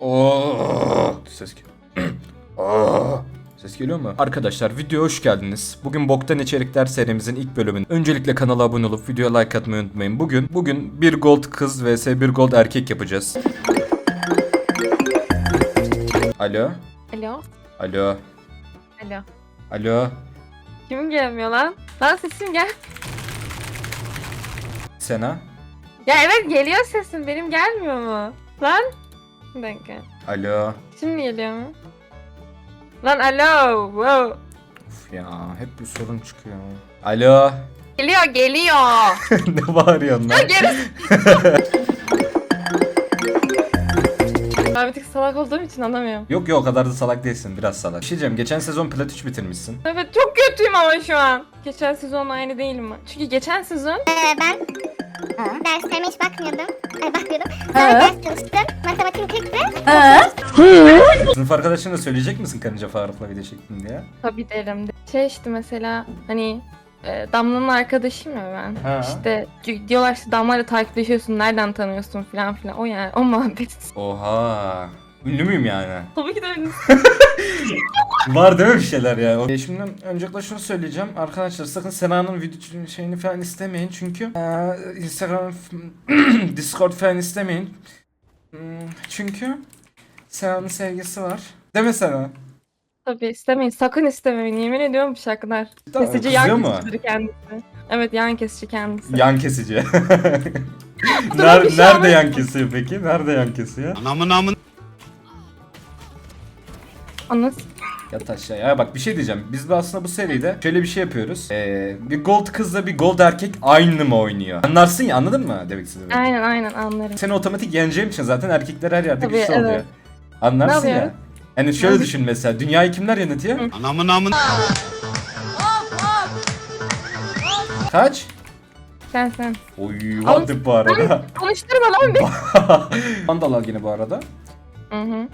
Oo, ses. Oo, Ses geliyor mu? Arkadaşlar videoya hoş geldiniz. Bugün Boktan İçerikler serimizin ilk bölümün. Öncelikle kanala abone olup videoya like atmayı unutmayın. Bugün bugün bir gold kız vs bir gold erkek yapacağız. Alo. Alo. Alo. Alo. Alo. Kimin gelmiyor lan? Lan sesim gel. Sena. Ya evet geliyor sesim. Benim gelmiyor mu? Lan. Bir dakika. Alo. Şimdi geliyor mu? Lan alo. Wow. Uf ya hep bir sorun çıkıyor. Alo. Geliyor geliyor. ne bağırıyorsun lan? Geri. ben bir tık salak olduğum için anlamıyorum. Yok yok o kadar da salak değilsin biraz salak. Bir şey diyeceğim geçen sezon Plat 3 bitirmişsin. Evet çok kötüyüm ama şu an. Geçen sezonla aynı değilim ben. Çünkü geçen sezon Ee, ben derslerime hiç bakmıyordum. Ay bakmıyordum. Sonra ders çalıştım. Matematiğim 40'tı. Sınıf arkadaşına da söyleyecek misin karınca Faruk'la video çektin diye? tabii derim de. Şey işte mesela hani e, Damla'nın arkadaşıyım ya ben. Ha. İşte di- diyorlar işte Damla'yla takipleşiyorsun, nereden tanıyorsun falan filan. O yani, o muhabbet. Oha. Ünlü müyüm yani? Tabii ki de öyle. Var değil mi bir şeyler ya? E şimdi öncelikle şunu söyleyeceğim. Arkadaşlar sakın Sena'nın video şeyini falan istemeyin çünkü e, Instagram Discord falan istemeyin. Hmm, Çünkü Sena'nın sevgisi var. Değil mi Sena? Tabii istemeyin, sakın istemeyin. Yemin ediyorum bu şarkılar. Tamam, Kesici yan mu? kesici kendisi. Evet yan kesici kendisi. Yan kesici. nerede, şey nerede yan kesiyor peki? Nerede yan kesiyor? Anamın amın. Anlasın. Yat aşağıya. Ya bak bir şey diyeceğim. Biz de aslında bu seride şöyle bir şey yapıyoruz. Ee, bir gold kızla bir gold erkek aynı mı oynuyor? Anlarsın ya anladın mı demek istediğimi? Aynen aynen anlarım. Seni otomatik yeneceğim için zaten erkekler her yerde Tabii, güçlü evet. oluyor. Anlarsın Ne ya. yapıyorum? Hani şöyle düşün mesela. Dünyayı kimler yönetiyor? Anamın amın. Kaç? Sen sen. Oy hadi bu arada. Konuşturma lan beni. Vandal al yine bu arada. Hı hı.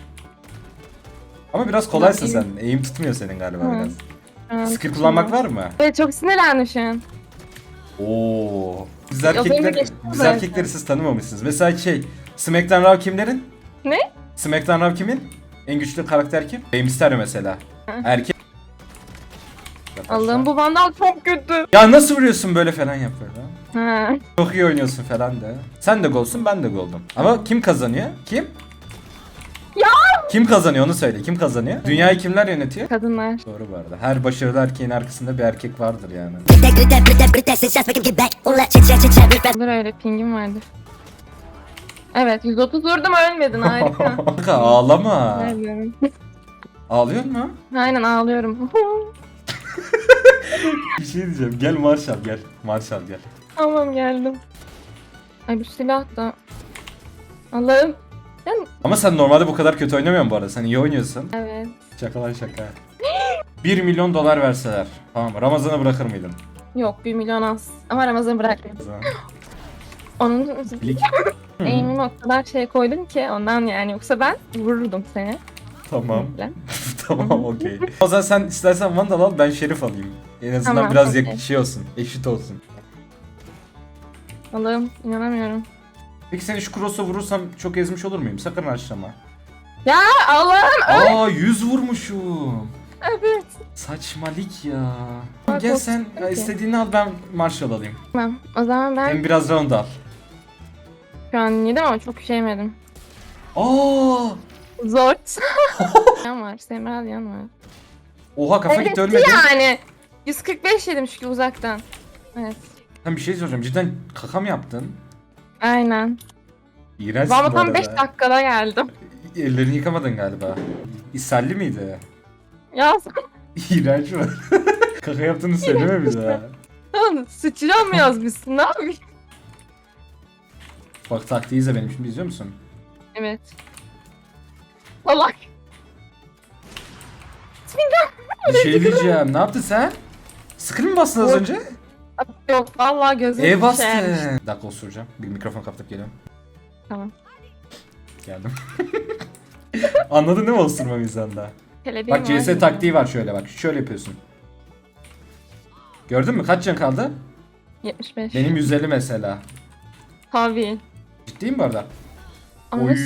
Ama biraz kolaysın sen. Eğim tutmuyor senin galiba Hı. biraz. Ha, Skill kullanmak var mı? Evet çok an. Oo. Biz Ya benim erkekler, biz zaten. erkekleri siz tanımamışsınız. Mesela şey, Smackdown Raw kimlerin? Ne? Smackdown Raw kimin? En güçlü karakter kim? Rey Mysterio mesela. Hı. Erkek. Allah'ım bu vandal çok kötü. Ya nasıl vuruyorsun böyle falan yapıyor lan? Çok iyi oynuyorsun falan de. Sen de golsün ben de goldum. Ama kim kazanıyor? Kim? Kim kazanıyor onu söyle. Kim kazanıyor? Dünyayı kimler yönetiyor? Kadınlar. Doğru bu arada. Her başarılı erkeğin arkasında bir erkek vardır yani. Dur öyle pingim vardı. Evet 130 vurdum ölmedin harika. Kanka ağlama. Ağlıyorum. Ağlıyor mu? Aynen ağlıyorum. Bir şey diyeceğim. Gel Marshall gel. Marshall gel. tamam geldim. Ay bu silah da. Allah'ım. Ben... Ama sen normalde bu kadar kötü oynamıyorsun bu arada. Sen iyi oynuyorsun. Evet. Şaka lan şaka. 1 milyon dolar verseler. Tamam Ramazan'a bırakır mıydın? Yok 1 milyon az. Ama Ramazan bırakma. Onun Lik. eğimimi o kadar şey koydum ki ondan yani. Yoksa ben vururdum seni. tamam. Tamam okey. O zaman sen istersen Vandal al ben Şerif alayım. En azından Tamam, biraz okey. yak- şey olsun. Eşit olsun. Allah'ım inanamıyorum. Peki seni şu cross'a vurursam çok ezmiş olur muyum? Sakın açlama. Ya Allah'ım. Aa 100 vurmuşum. Evet. Saçmalık ya. Bak, Gel sen sıkıntı. istediğini al ben Marshall alayım. Tamam. O zaman ben Hem biraz round al. şu an yedim ama çok şey yemedim. Aa! Zor. yan var. Semral yan var. Oha kafa gitti ölmedi. yani. 145 yedim çünkü uzaktan. Evet. Sen bir şey soracağım. Cidden kaka mı yaptın? Aynen. İğrençsin Valla bu tam arada. 5 dakikada geldim. Ellerini yıkamadın galiba. İshalli miydi? Ya İğrenç mi? kaka yaptığını söyleme bir daha. sen sıçacağım mı yazmışsın? Ne yapayım? Bak taktiği izle benim şimdi izliyor musun? Evet. Salak. Bir şey diyeceğim. Ne yaptın sen? Skill mi bastın az Yok. önce? Yok vallahi gözüm E şey bastın. Bir dakika osuracağım. Bir mikrofon kapatıp geliyorum. Tamam. Geldim. Anladın değil mi osurma mizanda? Kelebeğim Bak CS taktiği var şöyle bak. Şöyle yapıyorsun. Gördün mü? Kaç can kaldı? 75. Benim 150 mesela. Tabii. Ciddiyim bu arada. Oy.